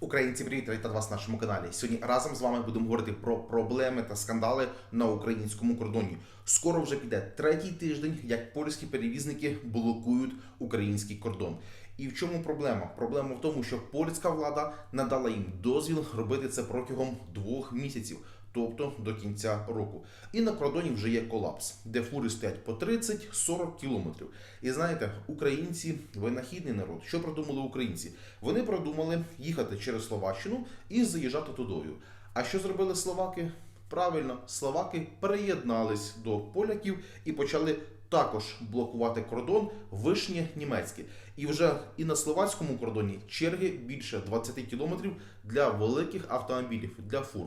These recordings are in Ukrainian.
Українці, привіт, вітаю вас на нашому каналі. Сьогодні разом з вами будемо говорити про проблеми та скандали на українському кордоні. Скоро вже піде третій тиждень, як польські перевізники блокують український кордон. І в чому проблема? Проблема в тому, що польська влада надала їм дозвіл робити це протягом двох місяців. Тобто до кінця року. І на кордоні вже є колапс, де фури стоять по 30-40 кілометрів. І знаєте, українці винахідний народ. Що продумали українці? Вони продумали їхати через Словаччину і заїжджати тудою. А що зробили словаки? Правильно, словаки приєднались до поляків і почали також блокувати кордон вишнє німецьке. І вже і на словацькому кордоні черги більше 20 кілометрів для великих автомобілів, для фур.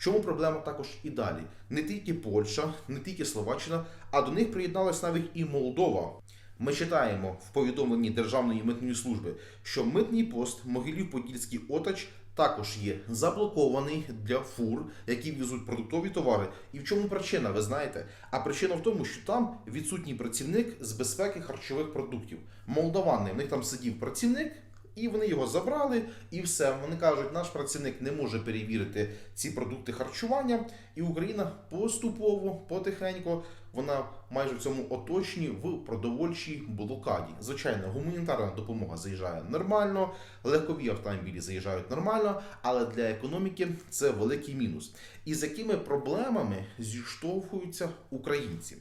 Чому проблема також і далі? Не тільки Польща, не тільки Словаччина, а до них приєдналась навіть і Молдова. Ми читаємо в повідомленні Державної митної служби, що митний пост Могилів-Подільський Отач також є заблокований для фур, які везуть продуктові товари. І в чому причина, ви знаєте? А причина в тому, що там відсутній працівник з безпеки харчових продуктів. Молдавани, в них там сидів працівник. І вони його забрали, і все. Вони кажуть, наш працівник не може перевірити ці продукти харчування, і Україна поступово, потихеньку, вона майже в цьому оточенні в продовольчій блокаді. Звичайно, гуманітарна допомога заїжджає нормально, легкові автомобілі заїжджають нормально, але для економіки це великий мінус. І з якими проблемами зіштовхуються українці?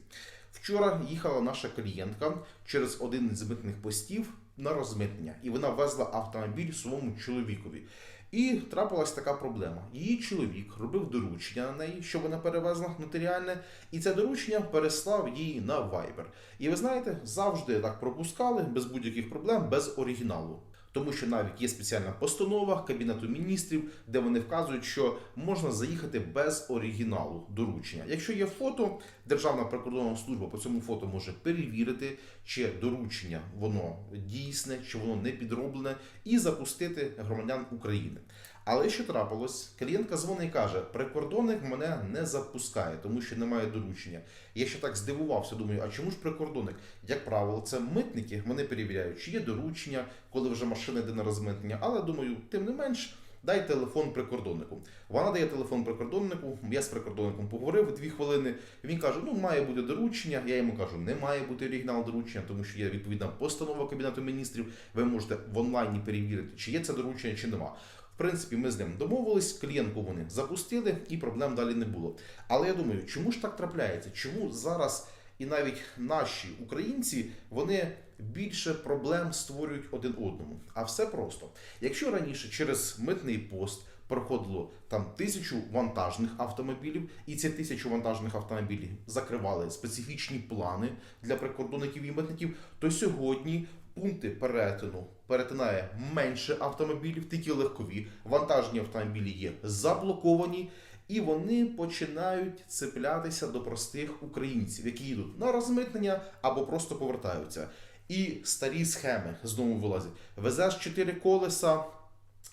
Вчора їхала наша клієнтка через один з митних постів на розмитнення, і вона везла автомобіль своєму чоловікові. І трапилась така проблема. Її чоловік робив доручення на неї, що вона перевезла нотаріальне, і це доручення переслав їй на Viber. І ви знаєте, завжди так пропускали без будь-яких проблем, без оригіналу. Тому що навіть є спеціальна постанова Кабінету міністрів, де вони вказують, що можна заїхати без оригіналу доручення. Якщо є фото, Державна прикордонна служба по цьому фото може перевірити, чи доручення воно дійсне, чи воно не підроблене, і запустити громадян України. Але що трапилось? Клієнтка дзвонить і каже: прикордонник мене не запускає, тому що немає доручення. Я ще так здивувався, думаю, а чому ж прикордонник? Як правило, це митники, вони перевіряють, чи є доручення, коли вже машина йде на розмитнення. Але думаю, тим не менш. Дай телефон прикордоннику. Вона дає телефон прикордоннику. Я з прикордонником поговорив дві хвилини. Він каже: ну має бути доручення. Я йому кажу, не має бути оригінал доручення, тому що є відповідна постанова Кабінету міністрів. Ви можете в онлайні перевірити, чи є це доручення, чи нема. Принципі, ми з ним домовились, клієнтку вони запустили, і проблем далі не було. Але я думаю, чому ж так трапляється? Чому зараз і навіть наші українці вони більше проблем створюють один одному? А все просто. Якщо раніше через митний пост проходило там тисячу вантажних автомобілів, і ці тисячу вантажних автомобілів закривали специфічні плани для прикордонників і митників, то сьогодні пункти перетину перетинає менше автомобілів, тільки легкові. Вантажні автомобілі є заблоковані. І вони починають цеплятися до простих українців, які їдуть на розмитнення або просто повертаються. І старі схеми знову вилазять. Везеш чотири колеса,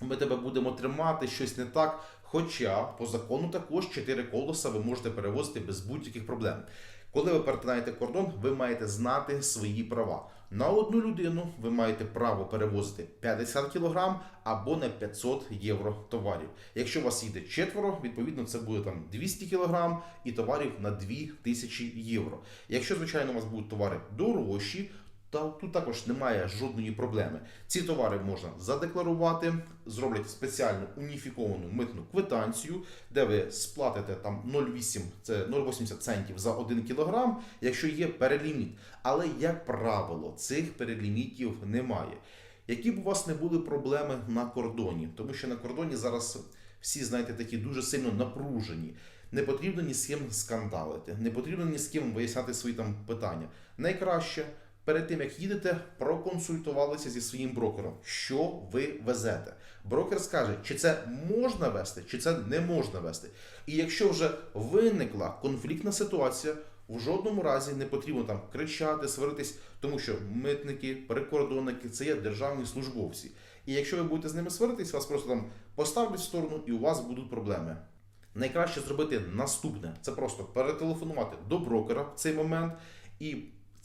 ми тебе будемо тримати, щось не так. Хоча по закону також чотири колеса ви можете перевозити без будь-яких проблем. Коли ви перетинаєте кордон, ви маєте знати свої права. На одну людину ви маєте право перевозити 50 кг або на 500 євро товарів. Якщо у вас їде четверо, відповідно це буде там 200 кг і товарів на 2000 євро. Якщо, звичайно, у вас будуть товари дорожчі, та тут також немає жодної проблеми. Ці товари можна задекларувати, зроблять спеціальну уніфіковану митну квитанцію, де ви сплатите там 0,8, це 0,80 центів за 1 кілограм, якщо є переліміт. Але, як правило, цих перелімітів немає. Які б у вас не були проблеми на кордоні, тому що на кордоні зараз всі, знаєте, такі дуже сильно напружені. Не потрібно ні з ким скандалити, не потрібно ні з ким виясняти свої там питання. Найкраще перед тим як їдете, проконсультувалися зі своїм брокером, що ви везете. Брокер скаже, чи це можна вести, чи це не можна вести. І якщо вже виникла конфліктна ситуація, в жодному разі не потрібно там кричати, сваритись, тому що митники, прикордонники це є державні службовці. І якщо ви будете з ними сваритись, вас просто там поставлять в сторону і у вас будуть проблеми. Найкраще зробити наступне: це просто перетелефонувати до брокера в цей момент, і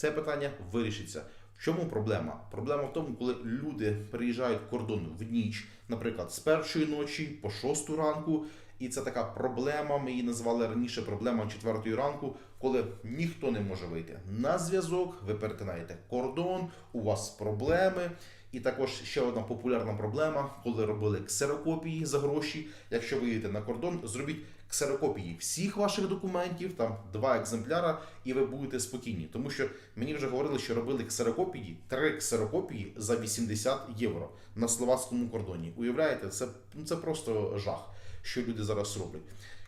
це питання вирішиться. В В чому проблема? Проблема в тому, коли люди переїжджають кордон в ніч, наприклад, з першої ночі по шосту ранку. І це така проблема. Ми її називали раніше проблема четвертої ранку, коли ніхто не може вийти на зв'язок. Ви перетинаєте кордон, у вас проблеми. І також ще одна популярна проблема, коли робили ксерокопії за гроші. Якщо ви їдете на кордон, зробіть ксерокопії всіх ваших документів, там два екземпляра, і ви будете спокійні. Тому що мені вже говорили, що робили ксерокопії, три ксерокопії за 80 євро на словацькому кордоні. Уявляєте, це, ну, це просто жах, що люди зараз роблять.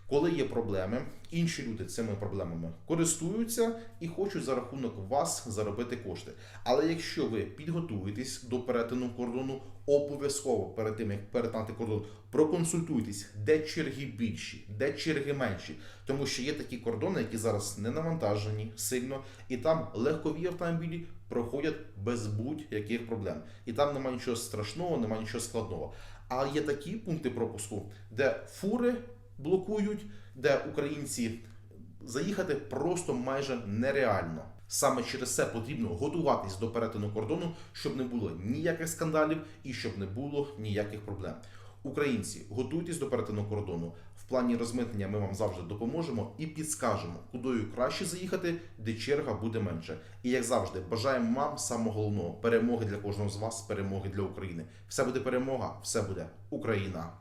Коли є проблеми, інші люди цими проблемами користуються і хочуть за рахунок вас заробити кошти. Але якщо ви підготуєтесь до перетину кордону, обов'язково перед тим як перетнати кордон, проконсультуйтесь, де черги більші, де черги менші, тому що є такі кордони, які зараз не навантажені сильно, і там легкові автомобілі проходять без будь-яких проблем. І там немає нічого страшного, немає нічого складного. А є такі пункти пропуску, де фури блокують, де українці заїхати просто майже нереально. Саме через це потрібно готуватись до перетину кордону, щоб не було ніяких скандалів і щоб не було ніяких проблем. Українці, готуйтесь до перетину кордону. В плані розмитнення ми вам завжди допоможемо і підскажемо, кудою краще заїхати, де черга буде менше. І як завжди, бажаємо вам самого головного перемоги для кожного з вас, перемоги для України. Все буде перемога, все буде Україна.